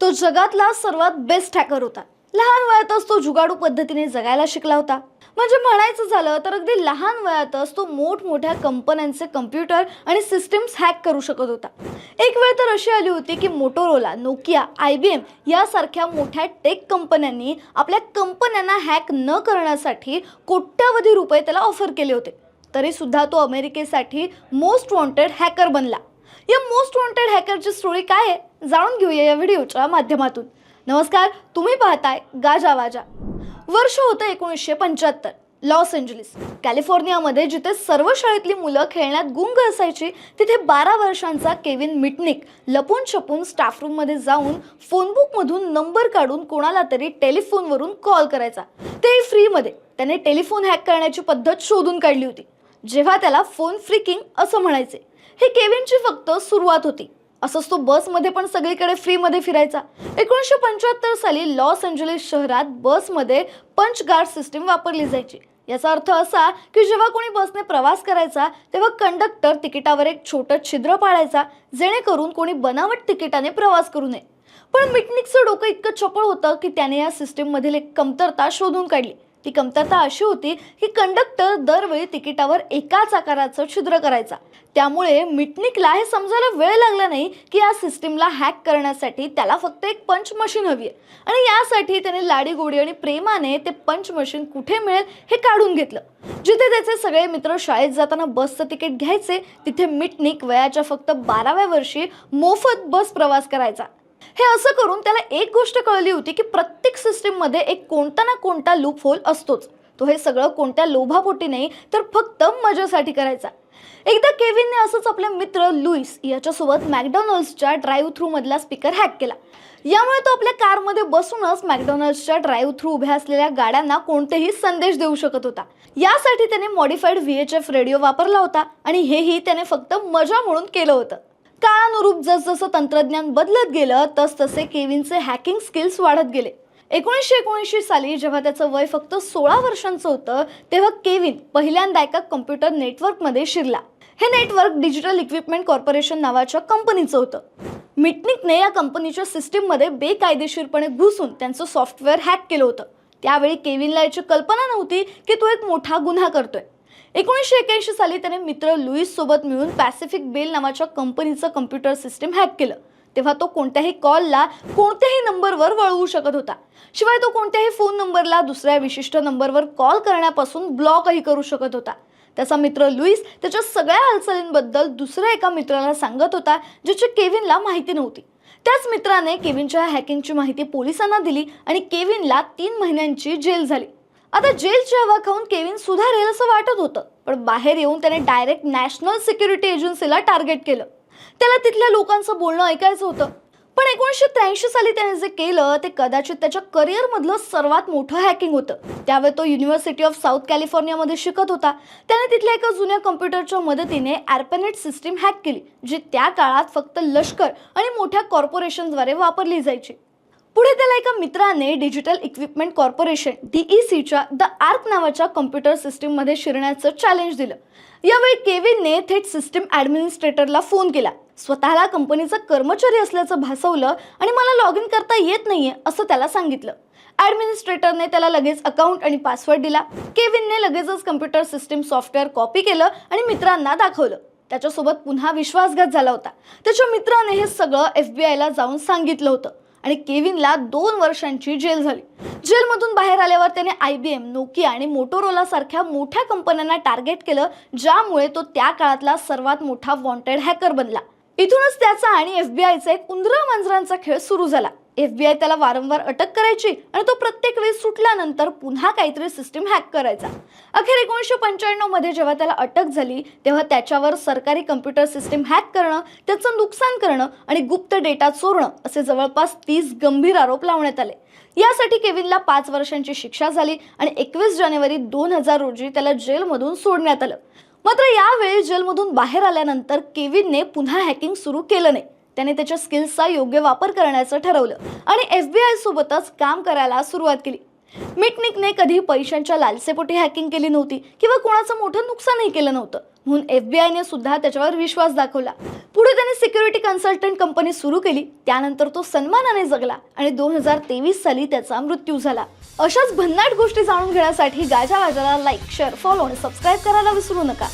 तो जगातला सर्वात बेस्ट हॅकर होता. लहान वयातच तो जुगाडू पद्धतीने जगायला शिकला होता. म्हणजे म्हणायचं झालं तर अगदी लहान वयातच तो मोठमोठ्या कंपन्यांचे कम्प्युटर आणि सिस्टीम्स हॅक करू शकत होता. एक वेळ तर अशी आली होती की Motorola Nokia I B M यासारख्या मोठ्या टेक कंपन्यांनी आपल्या कंपन्यांना हॅक न करण्यासाठी कोट्यावधी रुपये त्याला ऑफर केले होते. तरीसुद्धा तो अमेरिकेसाठी मोस्ट वॉन्टेड हॅकर बनला. या मोस्ट वॉन्टेड हॅकरची स्टोरी काय आहे जाणून घेऊया या व्हिडिओच्या माध्यमातून. नमस्कार तुम्ही पाहताय गाजा वाजा. वर्ष होतं एकोणीसशे पंच्याहत्तर. लॉस एंजलिस कॅलिफोर्नियामध्ये जिथे सर्व शाळेतली मुलं खेळण्यात गुंग असायची तिथे बारा वर्षांचा केविन मिटनिक लपून छपून स्टाफ रूममध्ये जाऊन फोनबुकमधून नंबर काढून कोणाला तरी टेलिफोनवरून कॉल करायचा. ते फ्रीमध्ये त्याने टेलिफोन हॅक करण्याची पद्धत शोधून काढली होती. जेव्हा त्याला फोन फ्रिकिंग असं म्हणायचे हे केविनची फक्त सुरुवात होती. असंच तो बसमध्ये पण सगळीकडे फ्रीमध्ये फिरायचा. एकोणीसशे पंच्याहत्तर साली लॉस एंजलिस शहरात बसमध्ये पंच गार्ड सिस्टीम वापरली जायची. याचा अर्थ असा की जेव्हा कोणी बसने प्रवास करायचा तेव्हा कंडक्टर तिकिटावर एक छोटं छिद्र पाडायचा जेणेकरून कोणी बनावट तिकिटाने प्रवास करू नये. पण मिटनिकचं डोकं इतकं चपळ होतं की त्याने या सिस्टीममधील एक कमतरता शोधून काढली. ती कमतरता अशी होती की कंडक्टर दरवेळी तिकिटावर एकाच आकाराचं छिद्र करायचा. त्यामुळे मिटनिकला हे समजायला वेळ लागला नाही की या सिस्टीमला हॅक करण्यासाठी त्याला फक्त एक पंच मशीन हवी आहे. आणि यासाठी त्याने लाडीगोडी आणि प्रेमाने ते पंच मशीन कुठे मिळेल हे काढून घेतलं. जिथे त्याचे सगळे मित्र शाळेत जाताना बसचं तिकीट घ्यायचे तिथे मिटनिक वयाच्या फक्त बाराव्या वर्षी मोफत बस प्रवास करायचा. हे असं करून त्याला एक गोष्ट कळली होती की प्रत्येक सिस्टीममध्ये एक कोणता ना कोणता लूप होल असतोच. तो हे सगळं कोणत्या लोभापोटी नाही तर फक्त मजासाठी करायचा. एकदा केविनने असंच आपले मित्र लुईस याच्यासोबत मॅकडॉनल्ड्सच्या ड्राईव्ह थ्रू मधला स्पीकर हॅक केला. यामुळे तो आपल्या कारमध्ये बसूनच मॅकडॉनल्ड्सच्या ड्राईव्ह थ्रू उभ्या असलेल्या गाड्यांना कोणतेही संदेश देऊ शकत होता. यासाठी त्याने modified V H F radio वापरला होता आणि हेही त्याने फक्त मजा म्हणून केलं होतं. काळानुरूप जसजसं तंत्रज्ञान बदलत गेलं तसतसे केविनचे हॅकिंग स्किल्स वाढत गेले. एकोणीसशे एकोणऐंशी साली जेव्हा त्याचं वय फक्त सोळा वर्षांचं होतं तेव्हा केविन पहिल्यांदा एका कम्प्युटर नेटवर्कमध्ये शिरला. हे नेटवर्क डिजिटल इक्विपमेंट कॉर्पोरेशन नावाच्या कंपनीचं होतं. मिटनिकने या कंपनीच्या सिस्टीममध्ये बेकायदेशीरपणे घुसून त्यांचं सॉफ्टवेअर हॅक केलं होतं. त्यावेळी केविनला याची कल्पना नव्हती की तो एक मोठा गुन्हा करतोय. एकोणीसशे एक्याऐंशी साली त्याने मित्र लुईस सोबत मिळून पॅसिफिक बेल नावाच्या कंपनीचं कम्प्युटर सिस्टीम हॅक केलं. तेव्हा तो कोणत्याही कॉलला कोणत्याही नंबरवर वळवू शकत होता. शिवाय तो कोणत्याही फोन नंबरला दुसऱ्या विशिष्ट नंबरवर कॉल करण्यापासून ब्लॉकही करू शकत होता. त्याचा मित्र लुईस त्याच्या सगळ्या हालचालींबद्दल दुसऱ्या एका मित्राला सांगत होता ज्याची केविनला माहिती नव्हती. त्याच मित्राने केविनच्या हॅकिंगची माहिती पोलिसांना दिली आणि केविनला तीन महिन्यांची जेल झाली. आता जेलची हवा खाऊन केविन सुधारेल असं वाटत होतं पण बाहेर येऊन त्याने डायरेक्ट नॅशनल सिक्युरिटी एजन्सीला टार्गेट केलं. त्याला तिथल्या लोकांचं बोलणं ऐकायचं होतं. पण एकोणीसशे त्र्याऐंशी साली त्याने जे केलं ते कदाचित त्याच्या करिअरमधलं सर्वात मोठं हॅकिंग होतं. त्यावेळी तो युनिव्हर्सिटी ऑफ साऊथ कॅलिफोर्नियामध्ये शिकत होता. त्याने तिथल्या एका जुन्या कम्प्युटरच्या मदतीने ॲर्पनेट सिस्टीम हॅक केली जी त्या काळात फक्त लष्कर आणि मोठ्या कॉर्पोरेशनद्वारे वापरली जायची. पुढे त्याला एका मित्राने डिजिटल इक्विपमेंट कॉर्पोरेशन डीईसीच्या द आर्क नावाच्या कम्प्युटर सिस्टीममध्ये शिरण्याचं चॅलेंज दिलं. यावेळी केविनने थेट सिस्टीम ॲडमिनिस्ट्रेटरला फोन केला. स्वतःला कंपनीचा कर्मचारी असल्याचं भासवलं आणि मला लॉग इन करता येत नाहीये असं त्याला सांगितलं. ॲडमिनिस्ट्रेटरने त्याला लगेच अकाउंट आणि पासवर्ड दिला. केविनने लगेचच कम्प्युटर सिस्टीम सॉफ्टवेअर कॉपी केलं आणि मित्रांना दाखवलं. त्याच्यासोबत पुन्हा विश्वासघात झाला होता. त्याच्या मित्राने हे सगळं एफ बी आयला जाऊन सांगितलं होतं. आणि केविनला दोन वर्षांची जेल झाली. जेलमधून बाहेर आल्यावर त्याने आय बी एम नोकिया आणि मोटोरोला सारख्या मोठ्या कंपन्यांना टार्गेट केलं ज्यामुळे तो त्या काळातला सर्वात मोठा वॉन्टेड हॅकर बनला. इथूनच त्याचा आणि एफ बी आयचा एक उंदरा मांजरांचा खेळ सुरू झाला. एफ बी आय त्याला वारंवार अटक करायची आणि तो प्रत्येक वेळी सुटल्यानंतर पुन्हा काहीतरी सिस्टीम हॅक करायचा. अखेर एकोणीसशे पंच्याण्णवमध्ये जेव्हा त्याला अटक झाली तेव्हा त्याच्यावर सरकारी कम्प्युटर सिस्टीम हॅक करणं त्याचं नुकसान करणं आणि गुप्त डेटा चोरणं असे जवळपास तीस गंभीर आरोप लावण्यात आले. यासाठी केविनला पाच वर्षांची शिक्षा झाली आणि एकवीस जानेवारी दोन हजार रोजी त्याला जेलमधून सोडण्यात आलं. मात्र यावेळी जेलमधून बाहेर आल्यानंतर केविनने पुन्हा हॅकिंग सुरू केलं नाही. त्याने त्याच्या स्किल्सचा योग्य वापर करण्याचं ठरवलं. आणि एफ बी आयसोबतच काम करायला सुरुवात केली. मिटनिकने कधी पैशांच्या लालसेपोटी हॅकिंग केली नव्हती किंवा कोणाचं मोठं नुकसानही केलं नव्हतं. म्हणून एफ बी आयने सुद्धा त्याच्यावर विश्वास दाखवला. पुढे त्याने सिक्युरिटी कन्सल्टंट कंपनी सुरू केली. त्यानंतर तो सन्मानाने जगला आणि दोन हजार तेवीस साली त्याचा मृत्यू झाला. अशाच भन्नाट गोष्टी जाणून घेण्यासाठी गाजा वाजाला लाईक शेअर फॉलो आणि सबस्क्राईब करायला विसरू नका.